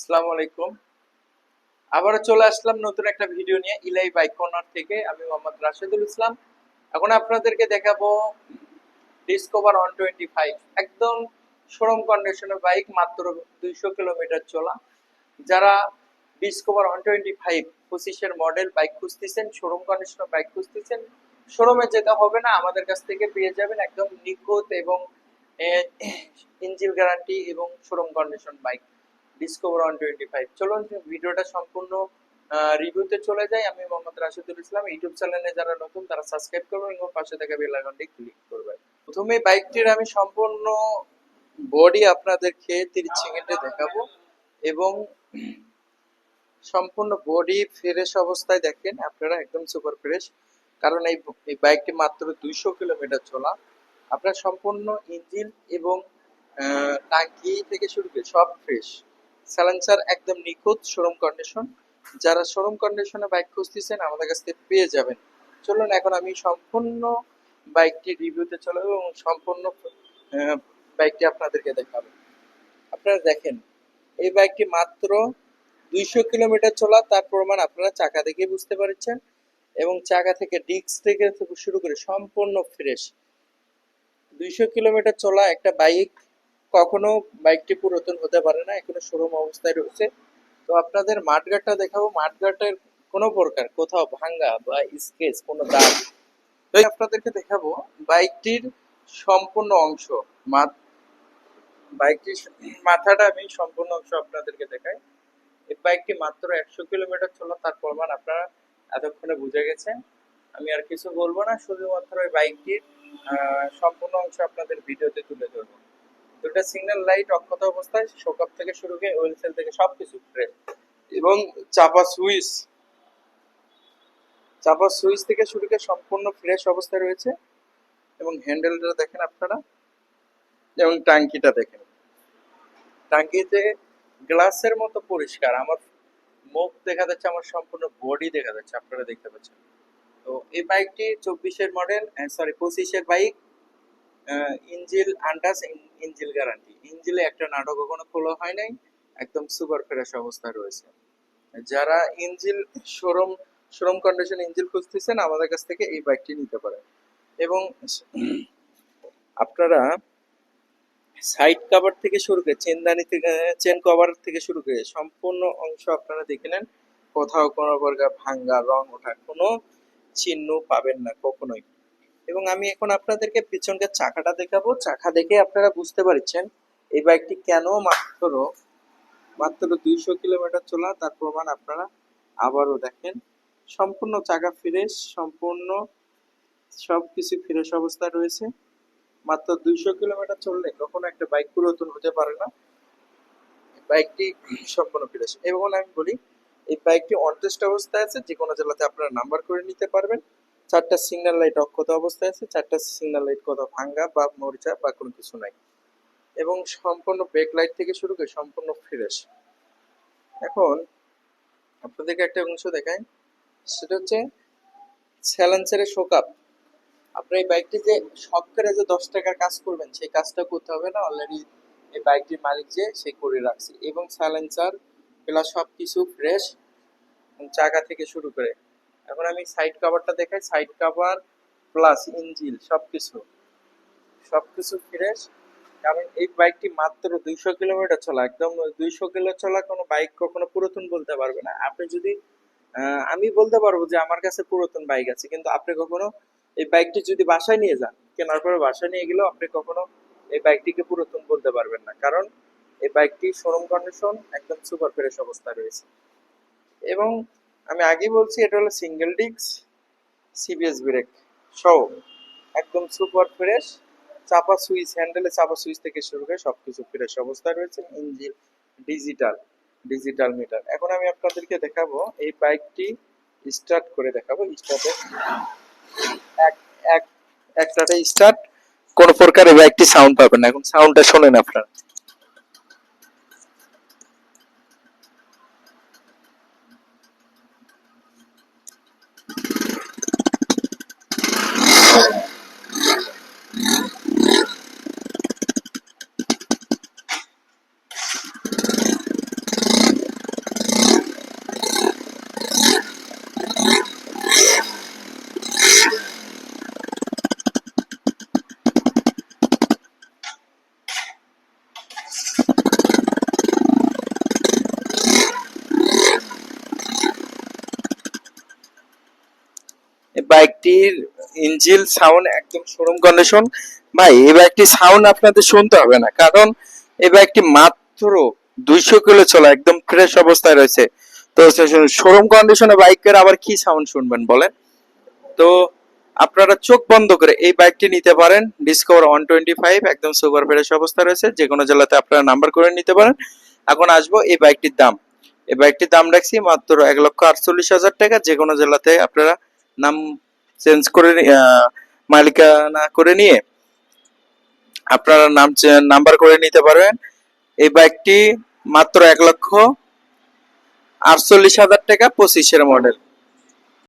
আসসালামু আলাইকুম। আবারও চলে আসলাম নতুন একটা ভিডিও নিয়ে ইলাই বাইক কর্নার থেকে। আমি মোহাম্মদ রাশেদুল ইসলাম। এখন আপনাদেরকে দেখাবো ডিসকভার ওয়ান টোয়েন্টি ফাইভ একদম শোরুম কন্ডিশনের বাইক মাত্র দুইশো কিলোমিটার চলা। যারা ডিসকভার ওয়ান টোয়েন্টি ফাইভ পঁচিশের মডেল বাইক খুঁজতেছেন, শোরুম কন্ডিশনের বাইক খুঁজতেছেন, শোরুমে যেতে হবে না, আমাদের কাছ থেকে পেয়ে যাবেন একদম নিখুঁত এবং ইঞ্জিন গ্যারান্টি এবং showroom condition bike Discover one twenty five চলুন ভিডিওটা সম্পূর্ণ রিভিউতে চলে যাই। আমি মোহাম্মদ রাশিদুল ইসলাম, ইউটিউব চ্যানেলে যারা নতুন, তারা সাবস্ক্রাইব করবেন এবং পাশে থাকা বেল আইকনটি ক্লিক করবেন। প্রথমে বাইকটির আমি সম্পূর্ণ বডি আপনাদেরকে তিরিশ সেকেন্ডে দেখাবো এবং সম্পূর্ণ বডি ফ্রেশ অবস্থায় দেখেন, আপনারা একদম সুপার ফ্রেশ। কারণ এই এই বাইকটি মাত্র দুইশো কিলোমিটার চলা। আপনার সম্পূর্ণ ইঞ্জিন এবং টাঙ্কি থেকে শুরু করে সব ফ্রেশ। সাইলেন্সার একদম নিখুঁত শোরুম কন্ডিশন যারা শোরুম কন্ডিশনে বাইক খুঁজতেছেন, আমাদের কাছ থেকে পেয়ে যাবেন। চলুন, এখন আমি সম্পূর্ণ বাইকটি রিভিউতে চলে এবং সম্পূর্ণ বাইকটি আপনাদেরকে দেখাবো। আপনারা দেখেন, এই বাইকটি মাত্র দুইশো কিলোমিটার চলা, তার প্রমাণ আপনারা চাকা দেখে বুঝতে পারছেন এবং চাকা থেকে ডিস্ক থেকে শুরু করে সম্পূর্ণ ফ্রেশ দুইশো কিলোমিটার চলা একটা বাইক কখনো বাইকটি পুরাতন হতে পারে না, এখনও শোরুম অবস্থায় রয়েছে। তো আপনাদের মাঠঘাটটা দেখাবো। মাঠঘাটের কোনো প্রকার, কোথাও ভাঙ্গা বা স্কেচ, কোনো দাগ তো আপনাদেরকে দেখাবো বাইকটির সম্পূর্ণ অংশ। বাইকটির মাথাটা আমি সম্পূর্ণ অংশ আপনাদেরকে দেখাই। এই বাইকটি মাত্র একশো কিলোমিটার চলো, তার প্রমাণ আপনারা এতক্ষণে বুঝে গেছেন। আমি আর কিছু বলব না, শুধুমাত্র এই বাইকটির সম্পূর্ণ অংশ আপনাদের ভিডিওতে তুলে ধরবো। দুটা সিগন্যাল লাইট অক্ষত অবস্থায় শোকআপ থেকে শুরু করে ওয়েল সেল থেকে সবকিছু ফ্রেশ এবং চাপা সুইচ। চাপা সুইচ থেকে শুরু করে সম্পূর্ণ ফ্রেশ অবস্থায় রয়েছে। এবং হ্যান্ডেলটা দেখেন আপনারা। এবং টাঙ্কিটা দেখেন। টাঙ্কিতে গ্লাসের মতো পরিষ্কার। আমার মুখ দেখা যাচ্ছে, আমার সম্পূর্ণ বডি দেখা যাচ্ছে, আপনারা দেখতে পাচ্ছেন। তো এই বাইকটি চব্বিশের মডেল সরি পঁচিশের বাইক ইঞ্জিল আন্ডাস ইঞ্জিল গ্যারান্টি। ইঞ্জিলে একটা নাটক কোনো খোলা হয় নাই, একদম সুপার ফ্রেশ অবস্থায় রয়েছে। যারা engine showroom showroom condition engine খুঁজতেছেন, আমাদের কাছ থেকে এই বাইকটি নিতে পারেন। এবং আপনারা সাইড কভার থেকে শুরু করে, চেনদানি থেকে চেন কভার থেকে শুরু করে, সম্পূর্ণ অংশ আপনারা দেখে নেন। কোথাও কোনো প্রকার ভাঙ্গা, রং ওঠা কোনো চিহ্ন পাবেন না কখনোই। এবং আমি এখন আপনাদেরকে পিছনকার চাকাটা দেখাবো। চাকা দেখে আপনারা বুঝতে পারছেন এই বাইকটি কেন মাত্র মাত্র দুইশো কিলোমিটার চলা, তার প্রমাণ আপনারা আবারও দেখেন। সম্পূর্ণ চাকা ফ্রেশ, সম্পূর্ণ সব কিছু ফ্রেশ অবস্থায় রয়েছে। মাত্র দুইশো কিলোমিটার চললে কখনো একটা বাইক পুরাতন হতে পারে না। বাইকটি সম্পূর্ণ ফ্রেশ। এবং আমি বলি, এই বাইকটি অনটেস্ট অবস্থায় আছে যে কোনো জেলাতে আপনারা নাম্বার করে নিতে পারবেন। চারটা সিগন্যাল লাইট অক্ষত অবস্থায় আছে, চারটা সিগন্যাল লাইট কোথাও ভাঙ্গা বা মরিচা বা কোনো কিছু নাই। এবং সম্পূর্ণ ব্রেক লাইট থেকে শুরু করে সম্পূর্ণ ফ্রেশ এখন আপনাদেরকে একটা অংশ দেখাই। সেটা হচ্ছে স্যালেন্সারের শোকাপ আপনার এই বাইকটি যে শখ করে যে দশ টাকার কাজ করবেন, সেই কাজটা করতে হবে না। অলরেডি এই বাইকটির মালিক যে, সে করে রাখছে। এবং স্যালেন্সার প্লাস সব কিছু ফ্রেশ চাকা থেকে শুরু করে। এখন আমি সাইড কভারটা দেখাই সাইড কভার প্লাস ইঞ্জিল সব কিছু সব কিছু ফ্রেশ কারণ এই বাইকটি মাত্র দুইশো কিলোমিটার চলা, একদম দুইশো কিলো চলা কোনো বাইক কখনো পুরাতন বলতে পারবে না। আপনি যদি আমি বলতে পারব যে আমার কাছে পুরাতন বাইক আছে, কিন্তু আপনি কখনো এই বাইকটি যদি বাসায় নিয়ে যান, কেনার পরে বাসায় নিয়ে গেলেও আপনি কখনো এই বাইকটিকে পুরাতন বলতে পারবেন না। কারণ এই বাইকটি শোরুম কন্ডিশন একদম সুপার ফ্রেশ অবস্থায় রয়েছে। এবং আমি আগেই বলছি, এটা হলো সিঙ্গেল ডিস্ক সিবিএস ব্রেক সহ একদম সুপার ফ্রেশ চাপা সুইচ হ্যান্ডেলে চাপা সুইচ থেকে শুরু করে সবকিছু ফ্রেশ অবস্থায় রয়েছে ইঞ্জিন ডিজিটাল ডিজিটাল মিটার এখন আমি আপনাদেরকে দেখাবো এই বাইকটি স্টার্ট করে দেখাবো। স্টার্টে এক এক, একটাতে স্টার্ট কোন প্রকার বাইকটি সাউন্ড পাবেন না। এখন সাউন্ডটা শোনেন আপনারা। বাইকটির ইঞ্জিল সাউন্ড একদম শোরুম কন্ডিশন ভাই, এই বাইকটি সাউন্ড আপনাদের শুনতে হবে না, কারণ এই বাইকটি মাত্র দুইশো কিলো চলা, একদম ফ্রেশ অবস্থায় রয়েছে। তো শোরুম কন্ডিশনে বাইকের আবার কি সাউন্ড শুনবেন বলেন? তো আপনারা চোখ বন্ধ করে এই বাইকটি নিতে পারেন। ডিসকভার ওয়ান টোয়েন্টি ফাইভ একদম সুপার ফ্রেশ অবস্থা রয়েছে। যে কোনো জেলাতে আপনারা নাম্বার করে নিতে পারেন। এখন আসব এই বাইকটির দাম। এই বাইকটির দাম রাখছি মাত্র এক লক্ষ আটচল্লিশ হাজার টাকা। যে কোনো জেলাতে আপনারা নাম চেঞ্জ করে মালিকানা করে নিয়ে আপনারা নাম নাম্বার করে নিতে পারবেন। এই বাইকটি মাত্র এক লক্ষ আটচল্লিশ হাজার টাকা পঁচিশের মডেল।